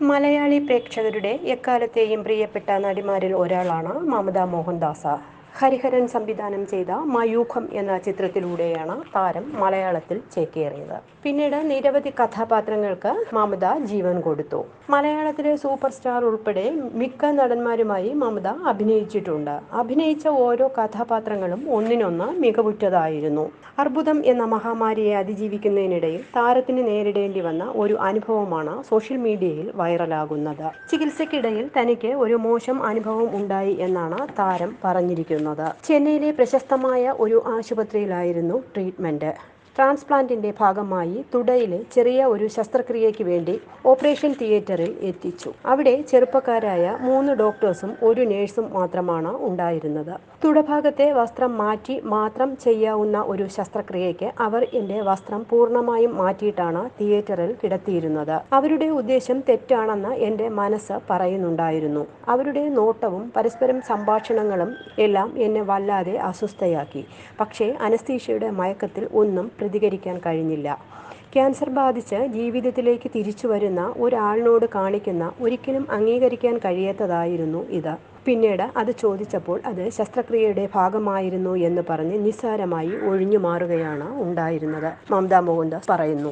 മലയാളി പ്രേക്ഷകരുടെ എക്കാലത്തെയും പ്രിയപ്പെട്ട നടിമാരിൽ ഒരാളാണ് മമത മോഹൻദാസ. ഹരിഹരൻ സംവിധാനം ചെയ്ത മയൂഖം എന്ന ചിത്രത്തിലൂടെയാണ് താരം മലയാളത്തിൽ ചേക്കേറിയത്. പിന്നീട് നിരവധി കഥാപാത്രങ്ങൾക്ക് മമത ജീവൻ കൊടുത്തു. മലയാളത്തിലെ സൂപ്പർ സ്റ്റാർ ഉൾപ്പെടെ മിക്ക നടന്മാരുമായി മമത അഭിനയിച്ചിട്ടുണ്ട്. അഭിനയിച്ച ഓരോ കഥാപാത്രങ്ങളും ഒന്നിനൊന്ന് മികവുറ്റതായിരുന്നു. അർബുദം എന്ന മഹാമാരിയെ അതിജീവിക്കുന്നതിനിടയിൽ താരത്തിന് നേരിടേണ്ടി വന്ന ഒരു അനുഭവമാണ് സോഷ്യൽ മീഡിയയിൽ വൈറലാകുന്നത്. ചികിത്സയ്ക്കിടയിൽ തനിക്ക് ഒരു മോശം അനുഭവം ഉണ്ടായി എന്നാണ് താരം പറഞ്ഞിരിക്കുന്നത്. ചെന്നൈയിലെ പ്രശസ്തമായ ഒരു ആശുപത്രിയിലായിരുന്നു ട്രീറ്റ്മെന്റ്. ട്രാൻസ്പ്ലാന്റിന്റെ ഭാഗമായി തുടയിലെ ചെറിയ ഒരു ശസ്ത്രക്രിയയ്ക്ക് വേണ്ടി ഓപ്പറേഷൻ തിയേറ്ററിൽ എത്തിച്ചു. അവിടെ ചെറുപ്പക്കാരായ മൂന്ന് ഡോക്ടേഴ്സും ഒരു നേഴ്സും മാത്രമാണ് ഉണ്ടായിരുന്നത്. തുടഭാഗത്തെ വസ്ത്രം മാറ്റി മാത്രം ചെയ്യാവുന്ന ഒരു ശസ്ത്രക്രിയയ്ക്ക് അവർ എന്റെ വസ്ത്രം പൂർണമായും മാറ്റിയിട്ടാണ് തിയേറ്ററിൽ കിടത്തിയിരുന്നത്. അവരുടെ ഉദ്ദേശം തെറ്റാണെന്ന് എന്റെ മനസ്സ് പറയുന്നുണ്ടായിരുന്നു. അവരുടെ നോട്ടവും പരസ്പരം സംഭാഷണങ്ങളും എല്ലാം എന്നെ വല്ലാതെ അസ്വസ്ഥയാക്കി. പക്ഷേ അനസ്തീഷയുടെ മയക്കത്തിൽ ഒന്നും പ്രതികരിക്കാൻ കഴിഞ്ഞില്ല. ക്യാൻസർ ബാധിച്ച് ജീവിതത്തിലേക്ക് തിരിച്ചു വരുന്ന ഒരാളിനോട് കാണിക്കുന്ന ഒരിക്കലും അംഗീകരിക്കാൻ കഴിയാത്തതായിരുന്നു ഇത്. പിന്നീട് അത് ചോദിച്ചപ്പോൾ അത് ശസ്ത്രക്രിയയുടെ ഭാഗമായിരുന്നു എന്ന് പറഞ്ഞ് നിസ്സാരമായി ഒഴിഞ്ഞു മാറുകയാണ് ഉണ്ടായിരുന്നത്. മമതാ മോഹൻദാസ് പറയുന്നു.